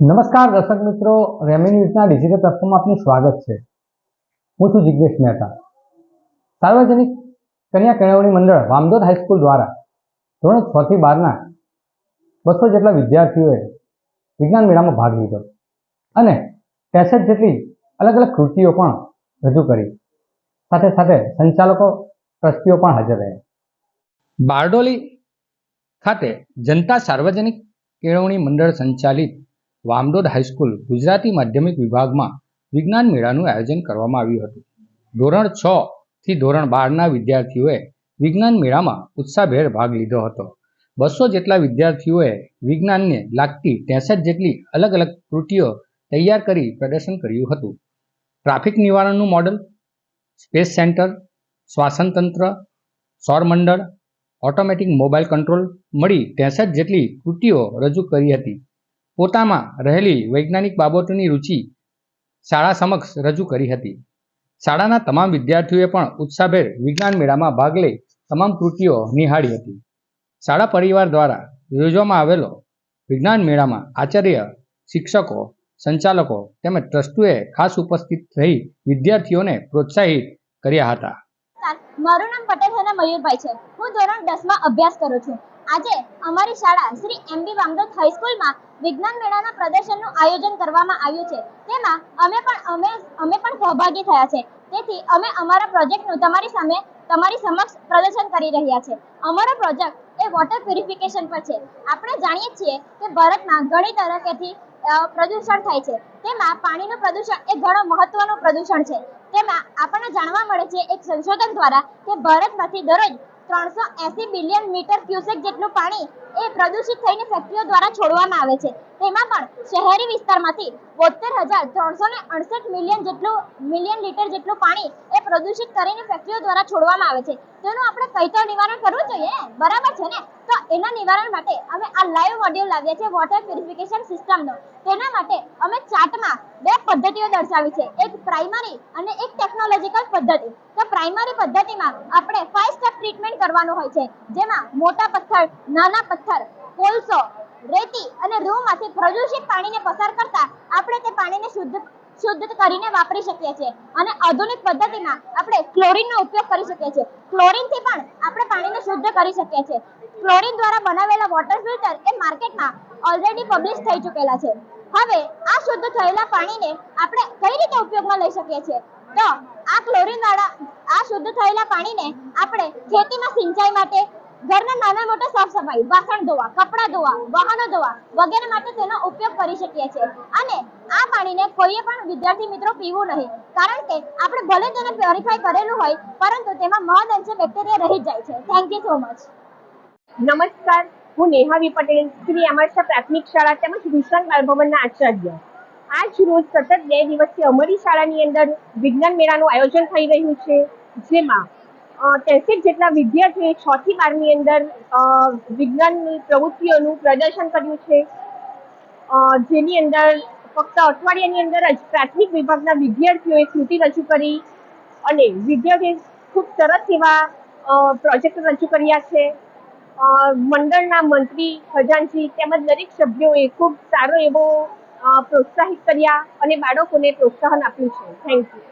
નમસ્કાર દર્શક મિત્રો, રેમી ન્યૂઝના ડિજિટલ પ્લેટફોર્મ આપનું સ્વાગત છે. હું છું જિજ્ઞેશ મહેતા. સાર્વજનિક કન્યા કેળવણી મંડળ વામદોદ હાઈસ્કૂલ દ્વારા ધોરણ છ થી બારના બસો જેટલા વિદ્યાર્થીઓએ વિજ્ઞાન મેળામાં ભાગ લીધો અને ત્રેસઠ જેટલી અલગ અલગ કૃતિઓ પણ રજૂ કરી. સાથે સાથે સંચાલકો ટ્રસ્ટીઓ પણ હાજર રહ્યા. બારડોલી ખાતે જનતા સાર્વજનિક કેળવણી મંડળ સંચાલિત વામદોદ હાઈસ્કૂલ ગુજરાતી માધ્યમિક વિભાગમાં વિજ્ઞાન મેળાનું આયોજન કરવામાં આવ્યું હતું. ધોરણ છ થી ધોરણ બારના વિદ્યાર્થીઓએ વિજ્ઞાન મેળામાં ઉત્સાહભેર ભાગ લીધો હતો. બસો જેટલા વિદ્યાર્થીઓએ વિજ્ઞાનને લાગતી ત્રેસઠ જેટલી અલગ અલગ કૃતિઓ તૈયાર કરી પ્રદર્શન કર્યું હતું. ટ્રાફિક નિવારણનું મોડલ, સ્પેસ સેન્ટર શ્વાસનતંત્ર સૌરમંડળ ઓટોમેટિક મોબાઈલ કંટ્રોલ મળી ત્રેસઠ જેટલી કૃતિઓ રજૂ કરી હતી. પોતામાં રહેલી વૈજ્ઞાનિક બાબતોની રુચિ શાળા સમક્ષ રજૂ કરી હતી. શાળાના તમામ વિદ્યાર્થીઓએ પણ ઉત્સાહભેર વિજ્ઞાન મેળામાં ભાગ લઈ તમામ કૃતિઓ નિહાળી હતી. શાળા પરિવાર દ્વારા યોજવામાં આવેલો વિજ્ઞાન મેળામાં આચાર્ય, શિક્ષકો, સંચાલકો તેમજ ટ્રસ્ટીઓએ ખાસ ઉપસ્થિત રહી વિદ્યાર્થીઓને પ્રોત્સાહિત કર્યા હતા. મારું નામ પટેલ મયુરભાઈ છે. હું ધોરણ દસમાં અભ્યાસ કરું છું. આજે અમારી શાળા શ્રી એમ બી વામદોદ હાઈસ્કૂલમાં વિજ્ઞાન મેળાના પ્રદર્શનનું આયોજન કરવામાં આવ્યું છે. તેમાં અમે પણ, અમે અમે પણ સહભાગી થયા છે. તેથી અમે અમારા પ્રોજેક્ટનું તમારી સામે, તમારી સમક્ષ પ્રદર્શન કરી રહ્યા છે. અમારો પ્રોજેક્ટ એ વોટર પ્યુરિફિકેશન પર છે. આપણે જાણીએ છીએ કે ભારતમાં ઘણી તરફેથી પ્રદૂષણ થાય છે. તેમાં પાણીનું પ્રદૂષણ એ ઘણો મહત્વનું પ્રદૂષણ છે. તેમાં આપણને જાણવા મળે છે એક સંશોધન દ્વારા કે ભારતમાંથી દરરોજ ત્રણસો એસી બિલિયન મીટર ક્યુસેક જેટલું પાણી એ પ્રદૂષિત થઈને ફેક્ટરીઓ દ્વારા છોડવામાં આવે છે. તેમાં પણ શહેરી વિસ્તારમાંથી બોતેર હજાર ત્રણસો ને અડસઠ મિલિયન જેટલું, મિલિયન લીટર જેટલું પાણી એ પ્રદૂષિત કરીને ફેક્ટરીઓ દ્વારા છોડવામાં આવે છે. તેનું આપણે કઈ તો નિવારણ કરવું જોઈએ? બરાબર છે ને? તો એના નિવારણ માટે અમે આ લાઈવ મોડ્યુલ લાવ્યા છે વોટર પ્યુરિફિકેશન સિસ્ટમનો તેના માટે અમે ચાર્ટમાં બે પદ્ધતિઓ દર્શાવી છે. એક પ્રાઇમરી અને એક ટેકનોલોજીકલ પદ્ધતિ. પ્રાઇમરી પદ્ધતિમાં આપણે ફાઇવ સ્ટેપ ટ્રીટમેન્ટ કરવાનું હોય છે. જેમાં મોટા પથ્થર, નાના પથ્થર, કોલસો, રેતી અને રૂમાંથી પ્રદૂષિત પાણીને પસાર કરતા આપણે તે પાણીને શુદ્ધ શુદ્ધ કરીને વાપરી શકીએ છીએ. અને આધુનિક પદ્ધતિમાં આપણે ક્લોરીનનો ઉપયોગ કરી શકીએ છીએ. ક્લોરીનથી પણ આપણે પાણીને શુદ્ધ કરી શકીએ છીએ. ક્લોરીન દ્વારા બનાવેલા વોટર ફિલ્ટર એ માર્કેટમાં ઓલરેડી પબ્લિશ થઈ ચૂકેલા છે. હવે આ શુદ્ધ થયેલા પાણીને આપણે કઈ રીતે ઉપયોગમાં લઈ શકીએ છીએ? તો આ ક્લોરીન વાળા આ શુદ્ધ થયેલા પાણીને આપણે ખેતીમાં સિંચાઈ માટે ઘરના નાના મોટા સાફ સફાઈ વાસણ ધોવા, કપડાં ધોવા, વાહનો ધોવા વગેરે માટે તેનો ઉપયોગ કરી શકીએ છીએ. અને આ પાણીને કોઈએ પણ વિદ્યાર્થી મિત્રો પીવું નહીં, કારણ કે આપણે ભલે તેને પ્યોરિફાય કરેલું હોય, પરંતુ તેમાં મહદ અંશે બેક્ટેરિયા રહી જાય છે. થેન્ક યુ સો મચ નમસ્કાર, હું નેહાવી પટેલ, શ્રી અમરસા પ્રાથમિક શાળા તેમજ વિશ્રાંત બાલભવનના આચાર્ય. આજ રોજ સતત બે દિવસથી અમારી શાળાની અંદર વિજ્ઞાન મેળાનું આયોજન થઈ રહ્યું છે. જેમાં ત્રેસઠ જેટલા વિદ્યાર્થીઓએ છ થી બારની અંદર વિજ્ઞાનની પ્રવૃત્તિઓનું પ્રદર્શન કર્યું છે. જેની અંદર ફક્ત અઠવાડિયાની અંદર જ પ્રાથમિક વિભાગના વિદ્યાર્થીઓએ કૃતિ રજૂ કરી અને વિદ્યાર્થીઓએ ખૂબ સરસ એવા પ્રોજેક્ટ રજૂ કર્યા છે. મંડળના મંત્રી ખજાનજી તેમજ દરેક સભ્યોએ ખૂબ સારો એવો પ્રોત્સાહિત કર્યા અને બાળકોને પ્રોત્સાહન આપ્યું છે. Thank you